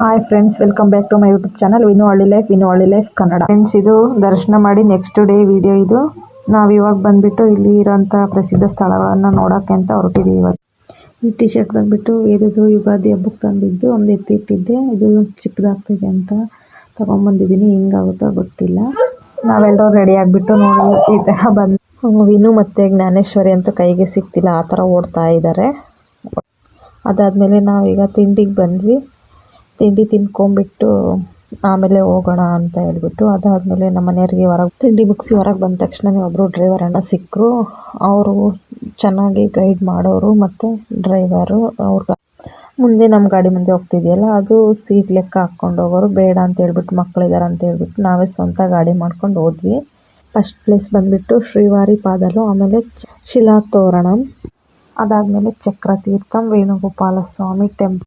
Hi friends welcome back to my YouTube channel Vinu Halli life Vinu ಹಳ್ಳಿ life Kannada friends ಇದು ದರ್ಶನ ಮಾಡಿ next day video ಇದು. ನಾವು ಇವಾಗ ಬಂದ್ಬಿಟ್ಟು ಇಲ್ಲಿ ಇರೋಂಥ ಪ್ರಸಿದ್ಧ ಸ್ಥಳಗಳನ್ನು ನೋಡೋಕ್ಕೆ ಅಂತ ಹೊರಟಿದ್ದೀವಿ ಇವಾಗ. ಈ ಟಿ ಶರ್ಟ್ ಬಂದುಬಿಟ್ಟು ಏರಿದು ಯುಗಾದಿ ಹಬ್ಬಕ್ಕೆ ತಂದಿದ್ದು, ಒಂದು ಎತ್ತಿಟ್ಟಿದ್ದೆ ಇದು ಚಿಕ್ಕದಾಗ್ತಿದೆ ಅಂತ ತೊಗೊಂಬಂದಿದ್ದೀನಿ, ಹಿಂಗಾಗುತ್ತೋ ಗೊತ್ತಿಲ್ಲ. ನಾವೆಲ್ಲರೂ ರೆಡಿ ಆಗಿಬಿಟ್ಟು ನೋಡಿ ಈ ಥರ ಬಂದು ವಿನು ಮತ್ತು ಜ್ಞಾನೇಶ್ವರಿ ಅಂತೂ ಕೈಗೆ ಸಿಗ್ತಿಲ್ಲ, ಆ ಥರ ಓಡ್ತಾ ಇದ್ದಾರೆ ಅದಾದಮೇಲೆ ನಾವೀಗ ತಿಂಡಿಗೆ ಬಂದ್ವಿ. ತಿಂಡಿ ತಿನ್ಕೊಂಬಿಟ್ಟು ಆಮೇಲೆ ಹೋಗೋಣ ಅಂತ ಹೇಳ್ಬಿಟ್ಟು ಅದಾದಮೇಲೆ ನಮ್ಮ ಮನೆಯವ್ರಿಗೆ ಹೊರಗೆ ತಿಂಡಿ ಮುಗಿಸಿ ಹೊರಗೆ ಬಂದ ತಕ್ಷಣವೇ ಒಬ್ಬರು ಡ್ರೈವರ್ ಅಣ್ಣ ಸಿಕ್ಕರು. ಅವರು ಚೆನ್ನಾಗಿ ಗೈಡ್ ಮಾಡೋರು ಮತ್ತು ಡ್ರೈವರು ಅವ್ರ ಮುಂದೆ ನಮ್ಮ ಗಾಡಿ ಮುಂದೆ ಹೋಗ್ತಿದೆಯಲ್ಲ, ಅದು ಸೀಟ್ ಲೆಕ್ಕ ಹಾಕ್ಕೊಂಡು ಹೋಗೋರು. ಬೇಡ ಅಂತ ಹೇಳ್ಬಿಟ್ಟು ಮಕ್ಕಳಿದ್ದಾರೆ ಅಂತ ಹೇಳ್ಬಿಟ್ಟು ನಾವೇ ಸ್ವಂತ ಗಾಡಿ ಮಾಡ್ಕೊಂಡು ಹೋದ್ವಿ. ಫಸ್ಟ್ ಪ್ಲೇಸ್ ಬಂದುಬಿಟ್ಟು ಶ್ರೀವಾರಿ ಪಾದಲು ಆಮೇಲೆ ಶಿಲಾತೋರಣಂ ಅದಾದಮೇಲೆ ಚಕ್ರತೀರ್ಥಂ, ವೇಣುಗೋಪಾಲ ಸ್ವಾಮಿ ಟೆಂಪಲ್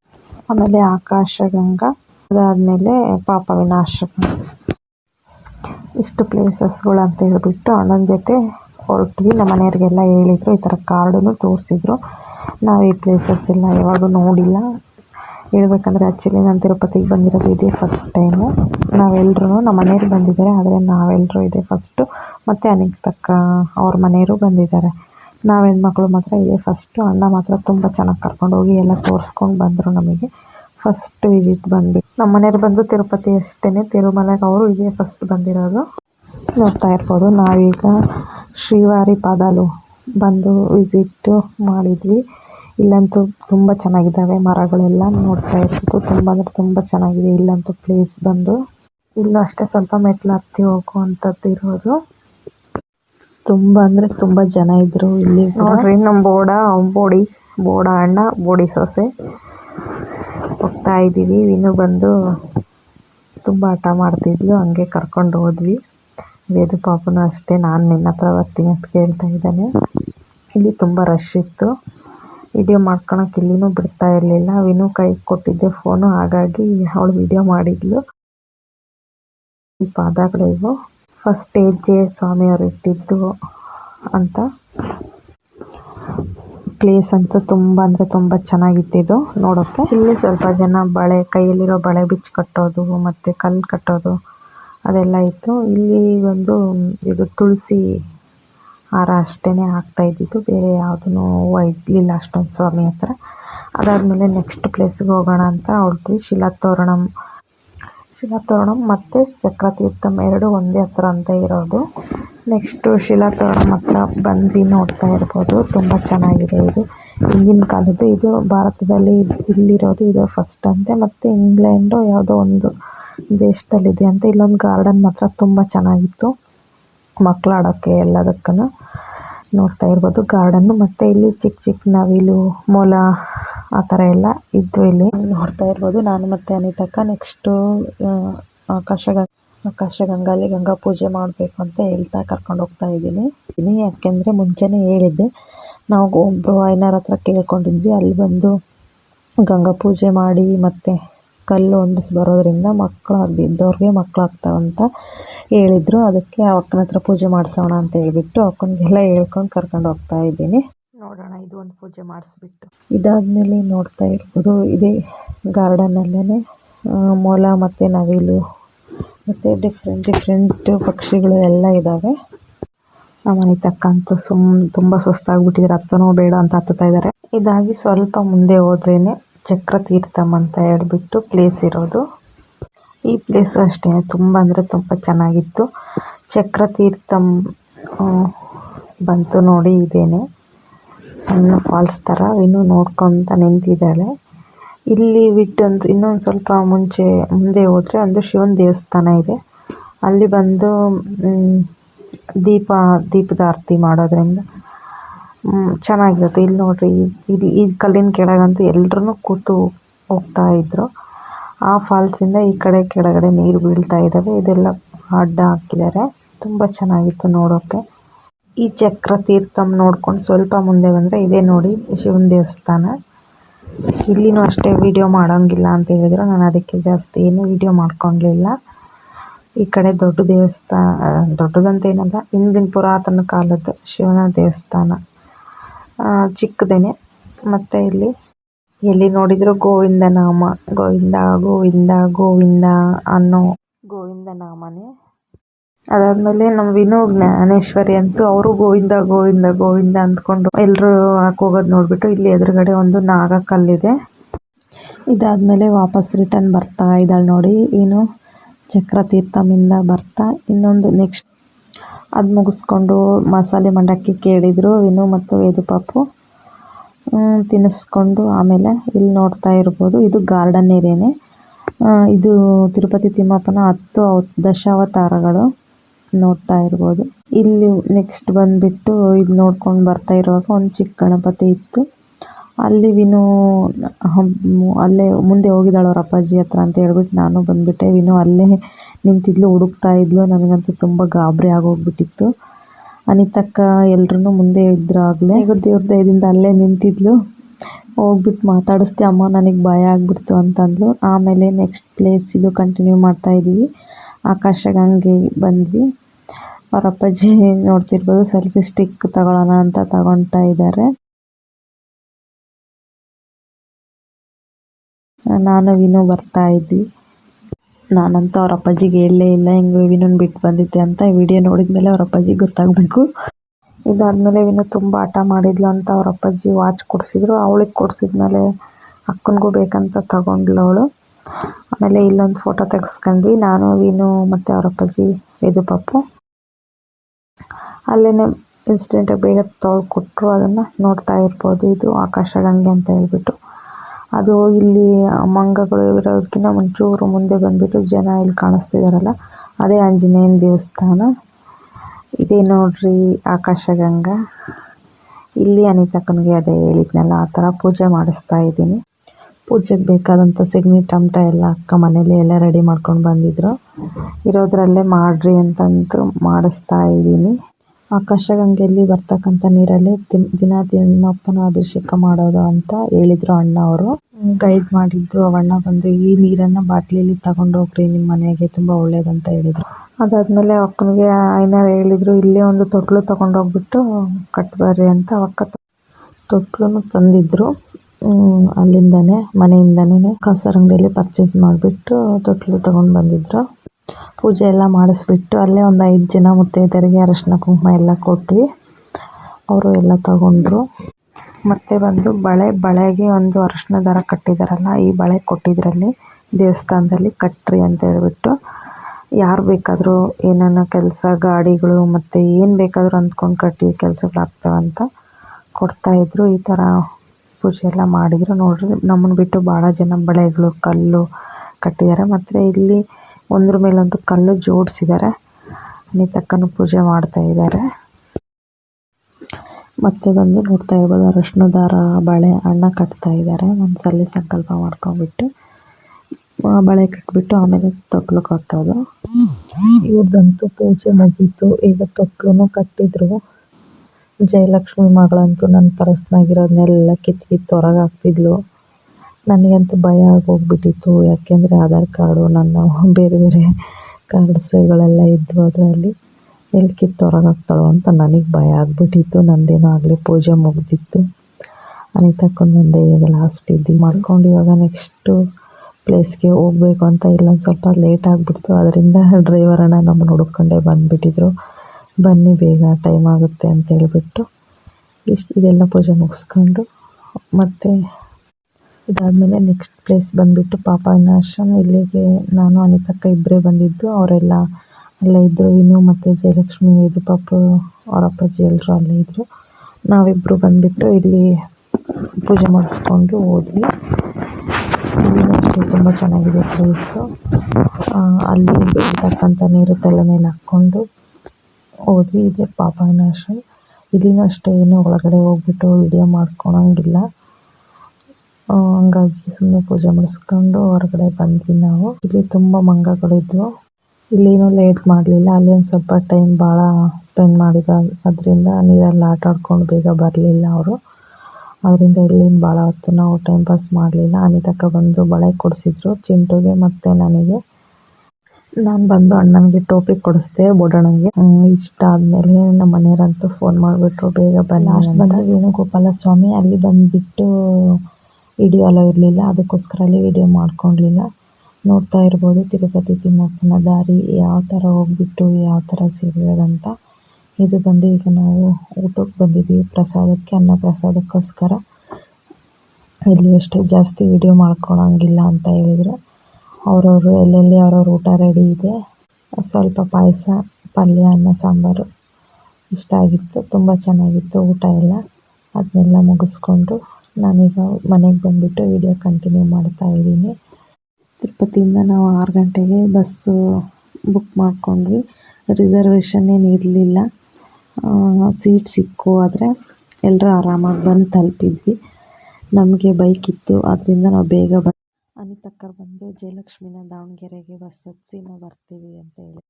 ಆಮೇಲೆ ಆಕಾಶಗಂಗಾ ಅದಾದಮೇಲೆ ಪಾಪ ವಿನಾಶಕ ಇಷ್ಟು ಪ್ಲೇಸಸ್ಗಳು ಅಂತ ಹೇಳಿಬಿಟ್ಟು ಅಣ್ಣನ ಜೊತೆ ಹೊರಟ್ವಿ. ನಮ್ಮ ಮನೆಯವ್ರಿಗೆಲ್ಲ ಹೇಳಿದರು, ಈ ಥರ ಕಾರ್ಡನ್ನು ತೋರಿಸಿದ್ರು. ನಾವು ಈ ಪ್ಲೇಸಸ್ ಎಲ್ಲ ಯಾವಾಗೂ ನೋಡಿಲ್ಲ. ಹೇಳ್ಬೇಕಂದ್ರೆ ಆ್ಯಕ್ಚುಲಿ ನಾನು ತಿರುಪತಿಗೆ ಬಂದಿರೋದು ಇದೇ ಫಸ್ಟ್ ಟೈಮು ನಾವೆಲ್ಲರೂ ನಮ್ಮ ಮನೆಯವ್ರು ಬಂದಿದ್ದಾರೆ, ಆದರೆ ನಾವೆಲ್ಲರೂ ಇದೇ ಫಸ್ಟು ಮತ್ತು ಅನಿಕ್ ತಕ್ಕ ಅವ್ರ ಮನೆಯವರು ಬಂದಿದ್ದಾರೆ. ನಾವು ಹೆಣ್ಮಕ್ಳು ಮಾತ್ರ ಇದೆ. ಫಸ್ಟು ಅಣ್ಣ ಮಾತ್ರ ತುಂಬ ಚೆನ್ನಾಗಿ ಕರ್ಕೊಂಡೋಗಿ ಎಲ್ಲ ತೋರಿಸ್ಕೊಂಡು ಬಂದರು ನಮಗೆ. ಫಸ್ಟ್ ವಿಸಿಟ್ ಬಂದ್ಬಿಟ್ಟು ನಮ್ಮ ಮನೆಯವ್ರು ಬಂದು ತಿರುಪತಿ ಅಷ್ಟೇ ತಿರುಮಲೆಗೆ ಅವರು ಇದೇ ಫಸ್ಟ್ ಬಂದಿರೋದು. ನೋಡ್ತಾ ಇರ್ಬೋದು. ನಾವೀಗ ಶ್ರೀವಾರಿ ಪಾದಾಲು ಬಂದು ವಿಸಿಟ್ಟು ಮಾಡಿದ್ವಿ. ಇಲ್ಲಂತೂ ತುಂಬ ಚೆನ್ನಾಗಿದ್ದಾವೆ ಮರಗಳೆಲ್ಲ ನೋಡ್ತಾ ಇರ್ಬೋದು ತುಂಬ ಅಂದರೆ ತುಂಬ ಚೆನ್ನಾಗಿದೆ ಇಲ್ಲಂತೂ ಪ್ಲೇಸ್ ಬಂದು. ಇಲ್ಲೂ ಅಷ್ಟೇ ಸ್ವಲ್ಪ ಮೆಟ್ಲು ಹತ್ತಿ ಹೋಗುವಂಥದ್ದು ಇರೋದು ತುಂಬ ಅಂದ್ರೆ ತುಂಬಾ ಜನ ಇದ್ರು ಇಲ್ಲಿ ನೋಡ್ರಿ ನಮ್ ಬೋಡ, ಬೋಡಿ, ಬೋಡ ಅಣ್ಣ, ಬೋಡಿ ಸೊಸೆ. ಹೋಗ್ತಾ ಇದ್ದೀವಿ. ವಿನು ಬಂದು ತುಂಬ ಆಟ ಮಾಡ್ತಿದ್ಲು, ಹಂಗೆ ಕರ್ಕೊಂಡು ಹೋದ್ವಿ. ವೇದು ಪಾಪನು ಅಷ್ಟೇ, ನಾನು ನಿನ್ನ ಹತ್ರ ಬರ್ತೀನಿ ಅಂತ ಕೇಳ್ತಾ ಇದ್ದಾನೆ. ಇಲ್ಲಿ ತುಂಬ ರಶ್ ಇತ್ತು. ವಿಡಿಯೋ ಮಾಡ್ಕೊಳಕ್ಕೆ ಇಲ್ಲಿನೂ ಬಿಡ್ತಾ ಇರಲಿಲ್ಲ. ವಿನು ಕೈ ಕೊಟ್ಟಿದ್ದೆ ಫೋನು ಹಾಗಾಗಿ ಅವಳು ವಿಡಿಯೋ ಮಾಡಿದ್ಲು. ಈ ಪಾದಗಳಿವು. ಫಸ್ಟ್ ಹೆಜ್ಜೆ ಸ್ವಾಮಿಯವರು ಇಟ್ಟಿದ್ದು ಅಂತ. ಪ್ಲೇಸ್ ಅಂತೂ ತುಂಬ ಅಂದರೆ ತುಂಬ ಚೆನ್ನಾಗಿತ್ತಿದ್ದು ನೋಡೋಕ್ಕೆ ಇಲ್ಲಿ ಸ್ವಲ್ಪ ಜನ ಬಳೆ, ಕೈಯಲ್ಲಿರೋ ಬಳೆ ಬಿಚ್ಚು ಕಟ್ಟೋದು ಮತ್ತು ಕಲ್ಲು ಕಟ್ಟೋದು ಅದೆಲ್ಲ ಇತ್ತು. ಇಲ್ಲಿ ಒಂದು ಇದು ತುಳಸಿ ಹಾರ ಅಷ್ಟೇ ಆಗ್ತಾ ಇದ್ದಿದ್ದು. ಬೇರೆ ಯಾವುದೂ ಇರಲಿಲ್ಲ ಅಷ್ಟೊಂದು ಸ್ವಾಮಿ ಹತ್ರ. ಅದಾದಮೇಲೆ ನೆಕ್ಸ್ಟ್ ಪ್ಲೇಸಿಗೆ ಹೋಗೋಣ ಅಂತ ಹೊರಟ್ವಿ ಶಿಲಾತೋರಣಂ ಶಿಲಾತೋರಣಂ ಮತ್ತು ಚಕ್ರತೀರ್ಥಂ ಎರಡು ಒಂದೇ ಹತ್ರ ಅಂತ ಇರೋದು. ನೆಕ್ಸ್ಟು ಶಿಲಾತೋರಣಂ ಹತ್ರ ಬಂದು ನೋಡ್ತಾ ಇರ್ಬೋದು. ತುಂಬ ಚೆನ್ನಾಗಿದೆ ಇದು. ಹಿಂದಿನ ಕಾಲದ್ದು ಇದು ಭಾರತದಲ್ಲಿ ಇಲ್ಲಿರೋದು ಇದು ಫಸ್ಟ್ ಅಂತೆ. ಮತ್ತು ಇಂಗ್ಲೆಂಡು ಯಾವುದೋ ಒಂದು ದೇಶದಲ್ಲಿದೆ ಅಂತ ಇಲ್ಲೊಂದು ಗಾರ್ಡನ್ ಮಾತ್ರ ತುಂಬ ಚೆನ್ನಾಗಿತ್ತು. ಮಕ್ಕಳು ಆಡೋಕ್ಕೆ ಎಲ್ಲದಕ್ಕೂ ನೋಡ್ತಾ ಇರ್ಬೋದು. ಗಾರ್ಡನ್ನು ಮತ್ತು ಇಲ್ಲಿ ಚಿಕ್ಕ ಚಿಕ್ಕ ನವಿಲು, ಮೊಲ ಆ ಥರ ಎಲ್ಲ ಇದ್ದು ಇಲ್ಲಿ. ನೋಡ್ತಾ ಇರ್ಬೋದು. ನಾನು ಮತ್ತು ಅನಿತಕ್ಕ ನೆಕ್ಸ್ಟ್ ಆಕಾಶಗಂಗಾ, ಆಕಾಶಗಂಗಲ್ಲಿ ಗಂಗಾ ಪೂಜೆ ಮಾಡಬೇಕು ಅಂತ ಹೇಳ್ತಾ ಕರ್ಕೊಂಡು ಹೋಗ್ತಾ ಇದ್ದೀನಿ. ಇದ್ದೀನಿ. ಯಾಕೆಂದರೆ ಮುಂಚೆನೇ ಹೇಳಿದ್ದೆ. ನಾವು ಒಬ್ಬರು ಐನರ್ ಹತ್ರ ಕೇಳ್ಕೊಂಡಿದ್ವಿ. ಅಲ್ಲಿ ಬಂದು ಗಂಗಾ ಪೂಜೆ ಮಾಡಿ ಮತ್ತೆ ಕಲ್ಲು ಹೊಂದಿಸಿ ಬರೋದ್ರಿಂದ ಮಕ್ಕಳು ಬಿದ್ದವ್ರಿಗೆ ಆಗ್ತಾವಂತ ಹೇಳಿದ್ರು. ಅದಕ್ಕೆ ಅಕ್ಕನ ಹತ್ರ ಪೂಜೆ ಮಾಡಿಸೋಣ ಅಂತ ಹೇಳಿಬಿಟ್ಟು ಅಕ್ಕನಿಗೆಲ್ಲ ಹೇಳ್ಕೊಂಡು ಕರ್ಕೊಂಡು ಹೋಗ್ತಾ ಇದ್ದೀನಿ. ನೋಡೋಣ, ಇದು ಒಂದು ಪೂಜೆ ಮಾಡಿಸ್ಬಿಟ್ಟು. ಇದಾದಮೇಲೆ ನೋಡ್ತಾ ಇರ್ಬೋದು, ಇದೇ ಗಾರ್ಡನಲ್ಲೇ ಮೊಲ ಮತ್ತು ನವಿಲು, ಮತ್ತು ಡಿಫ್ರೆಂಟ್ ಡಿಫ್ರೆಂಟ್ ಪಕ್ಷಿಗಳು ಎಲ್ಲ ಇದ್ದಾವೆ ನಮ್ಮ ಮನೆ ತಕ್ಕಂತ ಸುಮ್, ತುಂಬ ಸುಸ್ತಾಗ್ಬಿಟ್ಟಿದ್ದಾರೆ ಹತ್ತನೋ ಬೇಡ ಅಂತ ಹತ್ತುತ್ತಾ ಇದ್ದಾರೆ. ಇದಾಗಿ ಸ್ವಲ್ಪ ಮುಂದೆ ಹೋದ್ರೇನೆ ಚಕ್ರತೀರ್ಥಂ ಅಂತ ಹೇಳ್ಬಿಟ್ಟು ಪ್ಲೇಸ್ ಇರೋದು. ಈ ಪ್ಲೇಸು ಅಷ್ಟೇ, ತುಂಬ ಅಂದರೆ ತುಂಬ ಚೆನ್ನಾಗಿತ್ತು. ಚಕ್ರತೀರ್ಥಂ ಬಂತು ನೋಡಿ ಇದೇನೆ. ಸಣ್ಣ ಫಾಲ್ಸ್ ತರ ಇನ್ನು ನೋಡ್ಕೊಂತ ನಿಂತಿದ್ದಾಳೆ. ಇಲ್ಲಿ ಬಿಟ್ಟೊಂದು ಇನ್ನೊಂದು ಸ್ವಲ್ಪ ಮುಂಚೆ ಮುಂದೆ ಹೋದ್ರೆ ಒಂದು ಶಿವನ ದೇವಸ್ಥಾನ ಇದೆ. ಅಲ್ಲಿ ಬಂದು ದೀಪ, ದೀಪದ ಆರತಿ ಮಾಡೋದ್ರಿಂದ ಚೆನ್ನಾಗಿರುತ್ತೆ. ಇಲ್ಲಿ ನೋಡ್ರಿ, ಇಲ್ಲಿ, ಈ ಕಲ್ಲಿನ ಕೆಳಗಂತೂ ಎಲ್ಲರೂ ಕೂತು ಹೋಗ್ತಾ ಇದ್ರು. ಆ ಫಾಲ್ಸಿಂದ ಈ ಕಡೆ ಕೆಳಗಡೆ ನೀರು ಬೀಳ್ತಾ ಇದ್ದಾವೆ ಇದೆಲ್ಲ ಅಡ್ಡ ಹಾಕಿದ್ದಾರೆ. ತುಂಬ ಚೆನ್ನಾಗಿತ್ತು ನೋಡೋಕ್ಕೆ ಈ ಚಕ್ರ ತೀರ್ಥಂ ನೋಡ್ಕೊಂಡು ಸ್ವಲ್ಪ ಮುಂದೆ ಬಂದರೆ ಇದೇ ನೋಡಿ ಶಿವನ ದೇವಸ್ಥಾನ. ಇಲ್ಲಿನೂ ಅಷ್ಟೇ ವಿಡಿಯೋ ಮಾಡೋಂಗಿಲ್ಲ ಅಂತ ಹೇಳಿದ್ರು. ನಾನು ಅದಕ್ಕೆ ಜಾಸ್ತಿ ಏನೂ ವಿಡಿಯೋ ಮಾಡ್ಕೊಂಡಿಲ್ಲ. ಈ ಕಡೆ ದೊಡ್ಡ ದೇವಸ್ಥಾನ ದೊಡ್ಡದಂತೇನಲ್ಲ, ಹಿಂದಿನ ಪುರಾತನ ಕಾಲದ ಶಿವನ ದೇವಸ್ಥಾನ. ಚಿಕ್ಕದೇನೆ. ಮತ್ತು ಇಲ್ಲಿ, ಎಲ್ಲಿ ನೋಡಿದರೂ ಗೋವಿಂದ ನಾಮ ಗೋವಿಂದ ಗೋವಿಂದ ಗೋವಿಂದ ಅನ್ನೋ ಗೋವಿಂದ ನಾಮನೇ ಅದಾದ್ಮೇಲೆ ನಮ್ಮ ವಿನು ಜ್ಞಾನೇಶ್ವರಿ ಅಂತೂ ಅವರು ಗೋವಿಂದ ಗೋವಿಂದ ಗೋವಿಂದ ಅಂದ್ಕೊಂಡು ಎಲ್ಲರೂ ಹಾಕೋಗೋದು ನೋಡ್ಬಿಟ್ಟು ಇಲ್ಲಿ ಎದುರುಗಡೆ ಒಂದು ನಾಗ ಕಲ್ಲಿದೆ. ಇದಾದ್ಮೇಲೆ ವಾಪಸ್ ರಿಟರ್ನ್ ಬರ್ತಾ ಇದ್ದಾಳೆ ನೋಡಿ. ಏನು? ಚಕ್ರ ತೀರ್ಥಮಿಂದ ಬರ್ತಾ ಇನ್ನೊಂದು ನೆಕ್ಸ್ಟ್. ಅದು ಮುಗಿಸ್ಕೊಂಡು ಮಸಾಲೆ ಮಂಡಕ್ಕಿ ಕೇಳಿದರು ವಿನು ಮತ್ತು ವೇದುಪಾಪು ತಿನ್ನಿಸ್ಕೊಂಡು ಆಮೇಲೆ ಇಲ್ಲಿ ನೋಡ್ತಾ ಇರ್ಬೋದು. ಇದು ಗಾರ್ಡನ್ ಏರಿಯಾನೇ. ಇದು ತಿರುಪತಿ ತಿಮ್ಮಪ್ಪನ ಹತ್ತು ದಶಾವತಾರಗಳು. ನೋಡ್ತಾ ಇರಬಹುದು ಇಲ್ಲಿ ನೆಕ್ಸ್ಟ್ ಬಂದ್ಬಿಟ್ಟು ಇದು ನೋಡ್ಕೊಂಡು ಬರ್ತಾ ಇರುವಾಗ ಒಂದು ಚಿಕ್ಕ ಗಣಪತಿ ಇತ್ತು. ಅಲ್ಲಿ ವಿನು ಅಲ್ಲೇ ಮುಂದೆ ಹೋಗಿದ್ದಾಳೆ ಅವ್ರ ಅಪ್ಪಾಜಿ ಹತ್ರ ಅಂತ ಹೇಳ್ಬಿಟ್ಟು ನಾನು ಬಂದ್ಬಿಟ್ಟೆ. ವಿನು ಅಲ್ಲೇ ನಿಂತಿದ್ಲು ಹುಡುಕ್ತಾ ಇದ್ಲು. ನನಗಂತೂ ತುಂಬ ಗಾಬರಿ ಆಗೋಗ್ಬಿಟ್ಟಿತ್ತು. ಅನಿತಕ್ಕ ಎಲ್ರೂ ಮುಂದೆ ಇದ್ರು ಆಗಲೇ ದೇವ್ರ ದಯದಿಂದ ಅಲ್ಲೇ ನಿಂತಿದ್ಲು. ಹೋಗ್ಬಿಟ್ಟು ಮಾತಾಡಿಸ್ದೆ ಅಮ್ಮ ನನಗೆ ಭಯ ಆಗ್ಬಿಡ್ತು ಅಂತಂದ್ಲು. ಆಮೇಲೆ ನೆಕ್ಸ್ಟ್ ಪ್ಲೇಸ್ ಇದು ಕಂಟಿನ್ಯೂ ಮಾಡ್ತಾ ಇದ್ದೀವಿ ಆಕಾಶಗಂಗೆ ಬಂದ್ವಿ. ಅವ್ರ ಅಪ್ಪಾಜಿ ನೋಡ್ತಿರ್ಬೋದು ಸೆಲ್ಫಿ ಸ್ಟಿಕ್ ತಗೊಳ್ಳೋಣ ಅಂತ ತಗೊಳ್ತಾ ಇದ್ದಾರೆ ನಾನು ವಿನು ಬರ್ತಾ ಇದ್ವಿ ನಾನಂತೂ ಅವ್ರ ಅಪ್ಪಾಜಿಗೆ ಹೇಳಲೇ ಇಲ್ಲ, ಹಿಂಗೆ ವಿನೂನ್ ಬಿಟ್ಟು ಬಂದಿದ್ದೆ ಅಂತ ವಿಡಿಯೋ ನೋಡಿದ್ಮೇಲೆ ಅವ್ರ ಅಪ್ಪಾಜಿಗೆ ಗೊತ್ತಾಗಬೇಕು. ಇದಾದಮೇಲೆ ವಿನು ತುಂಬ ಆಟ ಮಾಡಿದ್ಲು ಅಂತ ಅವ್ರ ಅಪ್ಪಾಜಿ ವಾಚ್ ಕೊಡಿಸಿದ್ರು. ಅವಳಿಗೆ ಕೊಡಿಸಿದ್ಮೇಲೆ ಅಕ್ಕನಿಗೂ ಬೇಕಂತ ತಗೊಂಡ್ಲು ಅವಳು. ಆಮೇಲೆ ಇಲ್ಲೊಂದು ಫೋಟೋ ತೆಗೆಸ್ಕೊಂಡ್ವಿ. ನಾನು, ವಿನು ಮತ್ತು ಅವ್ರ ಅಪ್ಪಾಜಿ ಇದು ಪಾಪು. ಅಲ್ಲೇ ಇನ್ಸಿಡೆಂಟಾಗಿ ಬೇಗ ತೊಳ್ದು ಕೊಟ್ಟರು ಅದನ್ನು ನೋಡ್ತಾ ಇರ್ಬೋದು. ಇದು ಆಕಾಶಗಂಗೆ ಅಂತ ಹೇಳ್ಬಿಟ್ಟು. ಅದು ಇಲ್ಲಿ ಮಂಗಗಳು ಇರೋದಕ್ಕಿಂತ ಒಂಚೂರು ಮುಂದೆ ಬಂದುಬಿಟ್ಟು ಜನ ಇಲ್ಲಿ ಕಾಣಿಸ್ತಿದಾರಲ್ಲ? ಅದೇ ಆಂಜನೇಯನ ದೇವಸ್ಥಾನ. ಇದೇ ನೋಡ್ರಿ ಆಕಾಶಗಂಗಾ ಇಲ್ಲಿ ಅನಿತಕ್ಕನಿಗೆ ಅದೇ ಹೇಳಿದ್ನಲ್ಲ, ಆ ಥರ ಪೂಜೆ ಮಾಡಿಸ್ತಾ ಇದ್ದೀನಿ. ಪೂಜೆಗೆ ಬೇಕಾದಂಥ ಸಿಗ್ನಿ ಟಮಟ ಎಲ್ಲ ಅಕ್ಕ ಮನೇಲಿ ಎಲ್ಲ ರೆಡಿ ಮಾಡ್ಕೊಂಡು ಬಂದಿದ್ರು. ಇರೋದ್ರಲ್ಲೇ ಮಾಡ್ರಿ ಅಂತಂದು ಮಾಡಿಸ್ತಾ ಇದ್ದೀನಿ. ಆಕಾಶಗಂಗೆಯಲ್ಲಿ ಬರ್ತಕ್ಕಂಥ ನೀರಲ್ಲಿ ದಿನ ತಿಮ್ಮಪ್ಪನ ಅಭಿಷೇಕ ಮಾಡೋದು ಅಂತ ಹೇಳಿದ್ರು ಅಣ್ಣ ಅವರು. ಗೈಡ್ ಮಾಡಿದ್ರು ಅವಣ್ಣ ಬಂದು ಈ ನೀರನ್ನು ಬಾಟ್ಲಿಲಿ ತಗೊಂಡೋಗ್ರಿ ನಿಮ್ಮ ಮನೆಗೆ ತುಂಬ ಒಳ್ಳೇದಂತ ಹೇಳಿದ್ರು. ಅದಾದ್ಮೇಲೆ ಅಕ್ಕನಿಗೆ ಐನಾರು ಹೇಳಿದ್ರು, ಇಲ್ಲೇ ಒಂದು ತೊಟ್ಲು ತಗೊಂಡೋಗ್ಬಿಟ್ಟು ಕಟ್ಬರ್ರಿ ಅಂತ ಅಕ್ಕ ತೊಟ್ಲು ತಂದಿದ್ರು. ಅಲ್ಲಿಂದಾನೆ ಮನೆಯಿಂದನೇ ಕಸರ್ ಅಂಗಡಿಯಲ್ಲಿ ಪರ್ಚೇಸ್ ಮಾಡಿಬಿಟ್ಟು ತೊಟ್ಲು ತಗೊಂಡು ಬಂದಿದ್ರು. ಪೂಜೆ ಎಲ್ಲ ಮಾಡಿಸ್ಬಿಟ್ಟು ಅಲ್ಲೇ ಒಂದು ಐದು ಜನ ಮುತ್ತೈದರಿಗೆ ಅರಶಿನ ಕುಂಕುಮ ಎಲ್ಲ ಕೊಟ್ವಿ. ಅವರು ಎಲ್ಲ ತಗೊಂಡ್ರು. ಮತ್ತೆ ಬಂದು ಬಳೆ, ಬಳೆಗೆ ಒಂದು ಅರಶಿನ ದರ ಕಟ್ಟಿದಾರಲ್ಲ, ಈ ಬಳೆ ಕೊಟ್ಟಿದ್ರಲ್ಲಿ ದೇವಸ್ಥಾನದಲ್ಲಿ ಕಟ್ರಿ ಅಂತ ಹೇಳ್ಬಿಟ್ಟು ಯಾರು ಬೇಕಾದರೂ ಏನನ್ನ ಕೆಲಸ, ಗಾಡಿಗಳು ಮತ್ತು ಏನು ಬೇಕಾದರೂ ಅಂದ್ಕೊಂಡು ಕಟ್ಟಿ ಕೆಲಸಗಳಾಗ್ತಾವಂತ ಕೊಡ್ತಾಯಿದ್ರು ಈ ಥರ ಪೂಜೆ ಎಲ್ಲ ಮಾಡಿದ್ರು. ನೋಡ್ರಿ ನಮ್ಮನ್ನು ಬಿಟ್ಟು ಬಹಳ ಜನ ಬಳೆಗಳು ಕಲ್ಲು ಕಟ್ಟಿದ್ದಾರೆ. ಮತ್ತೆ ಇಲ್ಲಿ ಒಂದ್ರ ಮೇಲೊಂದು ಕಲ್ಲು ಜೋಡಿಸಿದ್ದಾರೆ. ಅನಿತಕ್ಕನು ಪೂಜೆ ಮಾಡ್ತಾ ಇದ್ದಾರೆ. ಮತ್ತೆ ಬಂದು ನೋಡ್ತಾ ಇರ್ಬೋದು ಅರಶಿನ ದಾರ ಬಳೆ ಅಣ್ಣ ಕಟ್ತಾ ಇದ್ದಾರೆ. ಮನಸ್ಸಲ್ಲಿ ಸಂಕಲ್ಪ ಮಾಡ್ಕೊಂಡ್ಬಿಟ್ಟು ಬಳೆ ಕಟ್ಬಿಟ್ಟು ಆಮೇಲೆ ತೊಕ್ಲು ಕಟ್ಟೋದು. ಇವ್ರದ್ದಂತೂ ಪೂಜೆ ಮುಗೀತು. ಈಗ ತೊಕ್ಲು ಕಟ್ಟಿದ್ರು. ಜಯಲಕ್ಷ್ಮಿ ಮಗಳಂತೂ ನನ್ನ ಪರ್ಸ್ನಾಗಿರೋದನ್ನೆಲ್ಲ ಕಿತ್ತು ಕಿತ್ತು ಹೊರಗೆ ಹಾಕ್ತಿದ್ಲು ನನಗಂತೂ ಭಯ ಆಗೋಗ್ಬಿಟ್ಟಿತ್ತು. ಯಾಕೆಂದರೆ ಆಧಾರ್ ಕಾರ್ಡು, ನನ್ನ ಬೇರೆ ಬೇರೆ ಕಾರ್ಡ್ಸ್ಗಳೆಲ್ಲ ಇದ್ವು ಅದರಲ್ಲಿ. ಎಲ್ಲಿ ಕಿತ್ತು ಹೊರಗೆ ಹಾಕ್ತಾಳೋ ಅಂತ ನನಗೆ ಭಯ ಆಗ್ಬಿಟ್ಟಿತ್ತು. ನಂದೇನೋ ಆಗಲಿ ಪೂಜೆ ಮುಗ್ದಿತ್ತು. ಅನಿತಕ್ಕೊಂದೊಂದೇ ಈಗ ಲಾಸ್ಟ್ ಇದ್ದು ಮಾಡ್ಕೊಂಡು ಇವಾಗ ನೆಕ್ಸ್ಟು ಪ್ಲೇಸ್ಗೆ ಹೋಗ್ಬೇಕು ಅಂತ ಇಲ್ಲೊಂದು ಸ್ವಲ್ಪ ಲೇಟ್ ಆಗಿಬಿಡ್ತು. ಅದರಿಂದ ಡ್ರೈವರನ್ನು ನಮ್ಮ ನಮ್ಮನ್ನು ಹುಡುಕೊಂಡೇ ಬಂದುಬಿಟ್ಟಿದ್ರು. ಬನ್ನಿ, ಬೇಗ ಟೈಮ್ ಆಗುತ್ತೆ ಅಂತ ಹೇಳಿಬಿಟ್ಟು ಇಷ್ಟು ಇದೆಲ್ಲ ಪೂಜೆ ಮುಗಿಸ್ಕೊಂಡು ಮತ್ತು ಇದಾದಮೇಲೆ ನೆಕ್ಸ್ಟ್ ಪ್ಲೇಸ್ ಬಂದುಬಿಟ್ಟು ಪಾಪನಾಶ್ರಮ ಇಲ್ಲಿಗೆ ನಾನು, ಅನಿತಕ್ಕ ಇಬ್ಬರೇ ಬಂದಿದ್ದು. ಅವರೆಲ್ಲ ಅಲ್ಲೇ ಇದ್ದರು ಇನ್ನು ಮತ್ತು ಜಯಲಕ್ಷ್ಮಿ ಇದು ಪಾಪ ಅವರ ಅಪ್ಪಾಜಿ ಎಲ್ಲರೂ ಅಲ್ಲೇ ಇದ್ದರು ನಾವಿಬ್ಬರು ಬಂದುಬಿಟ್ಟು ಇಲ್ಲಿ ಪೂಜೆ ಮಾಡಿಸ್ಕೊಂಡು ಹೋದ್ವಿ. ತುಂಬ ಚೆನ್ನಾಗಿದೆ ಪ್ಲೇಸು ಅಲ್ಲಿ ಬೀಳ್ತಕ್ಕಂಥ ನೀರು ತಲೆ ಮೇಲೆ ಹಾಕ್ಕೊಂಡು ಹೋದ್ವಿ ಇದೆ ಪಾಪನಾಶ್ರಮ ಇಲ್ಲಿನೂ ಅಷ್ಟೇ ಏನು ಒಳಗಡೆ ಹೋಗ್ಬಿಟ್ಟು ವಿಡಿಯೋ ಮಾಡ್ಕೊಳಂಗಿಲ್ಲ ಹಂಗಾಗಿ ಸುಮ್ಮನೆ ಪೂಜೆ ಮಾಡಿಸ್ಕೊಂಡು ಹೊರಗಡೆ ಬಂದ್ವಿ ನಾವು. ಇಲ್ಲಿ ತುಂಬ ಮಂಗಗಳಿದ್ವು ಇಲ್ಲೇನೂ ಲೇಟ್ ಮಾಡಲಿಲ್ಲ. ಅಲ್ಲಿ ಒಂದು ಸ್ವಲ್ಪ ಟೈಮ್ ಭಾಳ ಸ್ಪೆಂಡ್ ಮಾಡಿದ, ಅದರಿಂದ ನೀರಲ್ಲಿ ಆಟ ಆಡ್ಕೊಂಡು ಬೇಗ ಬರಲಿಲ್ಲ ಅವರು. ಅದರಿಂದ ಇಲ್ಲಿನ ಭಾಳ ಹೊತ್ತು ನಾವು ಟೈಮ್ ಪಾಸ್ ಮಾಡಲಿಲ್ಲ. ಅನಿತಕ್ಕ ಬಂದು ಬಳೆ ಕೊಡಿಸಿದ್ರು, ಚಿಂಟುಗೆ ಮತ್ತು ನನಗೆ. ನಾನು ಬಂದು ಅಣ್ಣನಿಗೆ ಟೋಪಿ ಕೊಡಿಸ್ದೆ ಬೋಡಣ್ಣನಿಗೆ. ಇಷ್ಟ ಆದಮೇಲೆ ನಮ್ಮ ಮನೆಯವರಂತೂ ಫೋನ್ ಮಾಡಿಬಿಟ್ರು ಬೇಗ ಬನ್ನಿ ಲಾಸ್ಟ್ ಬಂದಾಗ ವೇಣುಗೋಪಾಲ ಸ್ವಾಮಿ ಅಲ್ಲಿ ಬಂದುಬಿಟ್ಟು ವಿಡಿಯೋ ಎಲ್ಲ ಇರಲಿಲ್ಲ ಅದಕ್ಕೋಸ್ಕರ ಅಲ್ಲಿ ವಿಡಿಯೋ ಮಾಡ್ಕೊಂಡಿಲ್ಲ. ನೋಡ್ತಾ ಇರ್ಬೋದು ತಿರುಪತಿ ತಿಮ್ಮಪ್ಪನ ದಾರಿ ಯಾವ ಥರ ಹೋಗ್ಬಿಟ್ಟು ಯಾವ ಥರ ಸೇರಿರೋದಂತ. ಇದು ಬಂದು ಈಗ ನಾವು ಊಟಕ್ಕೆ ಬಂದಿದ್ದೀವಿ ಪ್ರಸಾದಕ್ಕೆ ಅನ್ನ ಪ್ರಸಾದಕ್ಕೋಸ್ಕರ. ಇಲ್ಲಿ ಅಷ್ಟೇ ಜಾಸ್ತಿ ವಿಡಿಯೋ ಮಾಡ್ಕೊಳಂಗಿಲ್ಲ ಅಂತ ಹೇಳಿದರು. ಅವರವರು ಎಲ್ಲೆಲ್ಲಿ ಅವ್ರವ್ರ ಊಟ ರೆಡಿ ಇದೆ. ಸ್ವಲ್ಪ ಪಾಯಸ, ಪಲ್ಯ, ಅನ್ನ, ಸಾಂಬಾರು ಇಷ್ಟ ಆಗಿತ್ತು. ತುಂಬ ಚೆನ್ನಾಗಿತ್ತು ಊಟ ಎಲ್ಲ. ಅದನ್ನೆಲ್ಲ ಮುಗಿಸ್ಕೊಂಡು ನಾನೀಗ ಮನೆಗೆ ಬಂದುಬಿಟ್ಟು ವಿಡಿಯೋ ಕಂಟಿನ್ಯೂ ಮಾಡ್ತಾ ಇದ್ದೀನಿ. ತಿರುಪತಿಯಿಂದ ನಾವು ಆರು ಗಂಟೆಗೆ ಬಸ್ಸು ಬುಕ್ ಮಾಡಿಕೊಂಡ್ವಿ. ರಿಸರ್ವೇಷನ್ ಏನು ಇರಲಿಲ್ಲ. ಸೀಟ್ ಸಿಕ್ಕು ಆದರೆ ಎಲ್ಲರೂ ಆರಾಮಾಗಿ ಬಂದು ತಲುಪಿದ್ವಿ. ನಮಗೆ ಬೈಕ್ ಇತ್ತು. ಅದರಿಂದ ನಾವು ಬೇಗ ಬಂದು ಅನಿತಕ್ಕರು ಬಂದು ಜಯಲಕ್ಷ್ಮಿನ ದಾವಣಗೆರೆಗೆ ಬಸ್ ಹತ್ತಿ ನಾವು ಬರ್ತೀವಿ ಅಂತ ಹೇಳಿ.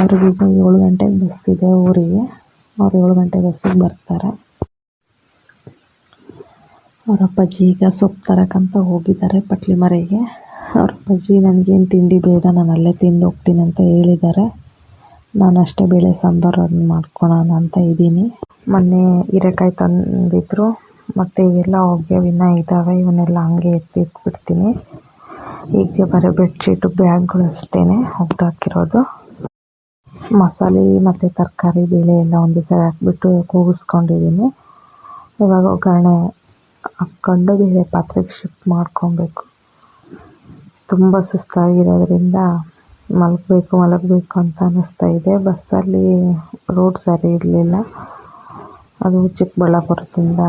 ಅವ್ರಿಗೀಗ ಏಳು ಗಂಟೆಗೆ ಬಸ್ ಇದೆ ಊರಿಗೆ. ಅವ್ರು ಏಳು ಗಂಟೆ ಬಸ್ಸಿಗೆ ಬರ್ತಾರೆ. ಅವ್ರ ಅಪ್ಪಾಜಿ ಈಗ ಸೊಪ್ಪು ತರಕಂತ ಹೋಗಿದ್ದಾರೆ ಪಟ್ಲಿ ಮರೆಗೆ ಅವ್ರ ಅಪ್ಪಾಜಿ, ನನಗೇನು ತಿಂಡಿ ಬೇಡ, ನಾನು ಅಲ್ಲೇ ತಿಂದು ಹೋಗ್ತೀನಿ ಅಂತ ಹೇಳಿದ್ದಾರೆ. ನಾನು ಅಷ್ಟೇ ಬೇಳೆ ಸಾಂಬಾರು ಅದನ್ನ ಮಾಡ್ಕೊಳೋಣ ಅಂತ ಇದ್ದೀನಿ. ಮೊನ್ನೆ ಹೀರೆಕಾಯಿ ತಂದಿದ್ರು. ಮತ್ತು ಇವೆಲ್ಲ ಒಗ್ಯವಿನ ಇದ್ದಾವೆ, ಇವನ್ನೆಲ್ಲ ಹಂಗೆ ಎತ್ತಿಟ್ಬಿಡ್ತೀನಿ. ಹೀಗೆ ಬರೀ ಬೆಡ್ಶೀಟು, ಬ್ಯಾಗ್ಗಳು ಅಷ್ಟೇ ಒಗ್ದಾಕಿರೋದು ಮಸಾಲೆ ಮತ್ತು ತರಕಾರಿ, ಬೇಳೆ ಎಲ್ಲ ಒಂದು ಸರಿ ಹಾಕ್ಬಿಟ್ಟು ಕೂಗಿಸ್ಕೊಂಡಿದ್ದೀನಿ. ಇವಾಗ ಒಗ್ಗರಣೆ ಹಾಕ್ಕೊಂಡು ಬೇರೆ ಪಾತ್ರೆಗೆ ಶಿಫ್ಟ್ ಮಾಡ್ಕೊಬೇಕು. ತುಂಬ ಸುಸ್ತಾಗಿರೋದ್ರಿಂದ ಮಲಗಬೇಕು ಮಲಗಬೇಕು ಅಂತ ಅನ್ನಿಸ್ತಾ ಇದೆ. ಬಸ್ಸಲ್ಲಿ ರೋಡ್ ಸರಿ ಇರಲಿಲ್ಲ. ಅದು ಚಿಕ್ಕಬಳ್ಳಾಪುರದಿಂದ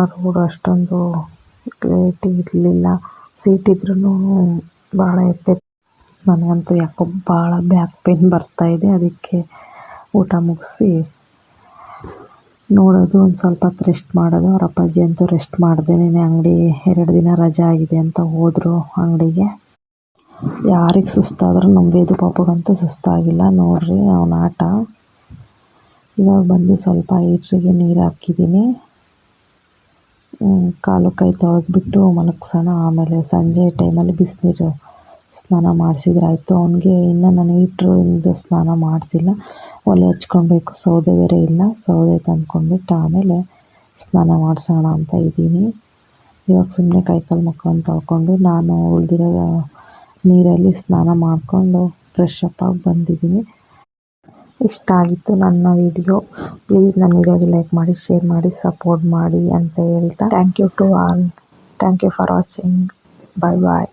ಆ ರೋಡ್ ಅಷ್ಟೊಂದು ಕ್ಲಾರಿಟಿ ಇರಲಿಲ್ಲ. ಸೀಟ್ ಇದ್ರೂ ಭಾಳ ಎಫೆಕ್ಟ್ ನನಗಂತೂ ಯಾಕೋ ಭಾಳ ಬ್ಯಾಕ್ ಪೇನ್ ಬರ್ತಾ ಇದೆ. ಅದಕ್ಕೆ ಊಟ ಮುಗಿಸಿ ನೋಡೋದು, ಒಂದು ಸ್ವಲ್ಪ ಹೊತ್ತು ರೆಸ್ಟ್ ಮಾಡೋದು. ಅವ್ರ ಅಪ್ಪಾಜಿ ಅಂತೂ ರೆಸ್ಟ್ ಮಾಡ್ದೇನೆ ಅಂಗಡಿ ಎರಡು ದಿನ ರಜೆ ಆಗಿದೆ ಅಂತ ಹೋದರು ಅಂಗಡಿಗೆ. ಯಾರಿಗೆ ಸುಸ್ತಾದರೂ ನಮ್ಮ ವೇದು ಪಾಪಗಂತೂ ಸುಸ್ತಾಗಿಲ್ಲ. ನೋಡ್ರಿ, ಅವನ ಆಟ. ಇವಾಗ ಬಂದು ಸ್ವಲ್ಪ ಈಟ್ರಿಗೆ ನೀರು ಹಾಕಿದ್ದೀನಿ. ಕಾಲು ಕೈ ತೊಳೆದ್ಬಿಟ್ಟು ಮಲಗ್ಸೋಣ. ಆಮೇಲೆ ಸಂಜೆ ಟೈಮಲ್ಲಿ ಬಿಸಿನೀರು ಸ್ನಾನ ಮಾಡಿಸಿದ್ರೆ ಆಯಿತು. ಅವನಿಗೆ ಇನ್ನೂ ನಾನು ಹೀಟ್ರಿಂದ ಸ್ನಾನ ಮಾಡಿಸಿಲ್ಲ. ಒಲೆ ಹಚ್ಕೊಳ್ಬೇಕು ಸೌದೆ ಬೇರೆ ಇಲ್ಲ. ಸೌದೆ ತಂದ್ಕೊಂಡ್ಬಿಟ್ಟು ಆಮೇಲೆ ಸ್ನಾನ ಮಾಡಿಸೋಣ ಅಂತ ಇದ್ದೀನಿ. ಇವಾಗ ಸುಮ್ಮನೆ ಕೈಕಾಲು ಮಕ್ಕಳನ್ನು ತೊಳ್ಕೊಂಡು ನಾನು ಉಳಿದಿರೋ ನೀರಲ್ಲಿ ಸ್ನಾನ ಮಾಡಿಕೊಂಡು ಫ್ರೆಶ್ ಅಪ್ ಆಗಿ ಬಂದಿದ್ದೀನಿ. ಇಷ್ಟ ಆಗಿತ್ತು ನನ್ನ ವಿಡಿಯೋ. ಪ್ಲೀಸ್ ನನ್ನ ವಿಡಿಯೋಗೆ ಲೈಕ್ ಮಾಡಿ ಶೇರ್ ಮಾಡಿ ಸಪೋರ್ಟ್ ಮಾಡಿ ಅಂತ ಹೇಳ್ತಾ. Thank you to all thank you for watching bye bye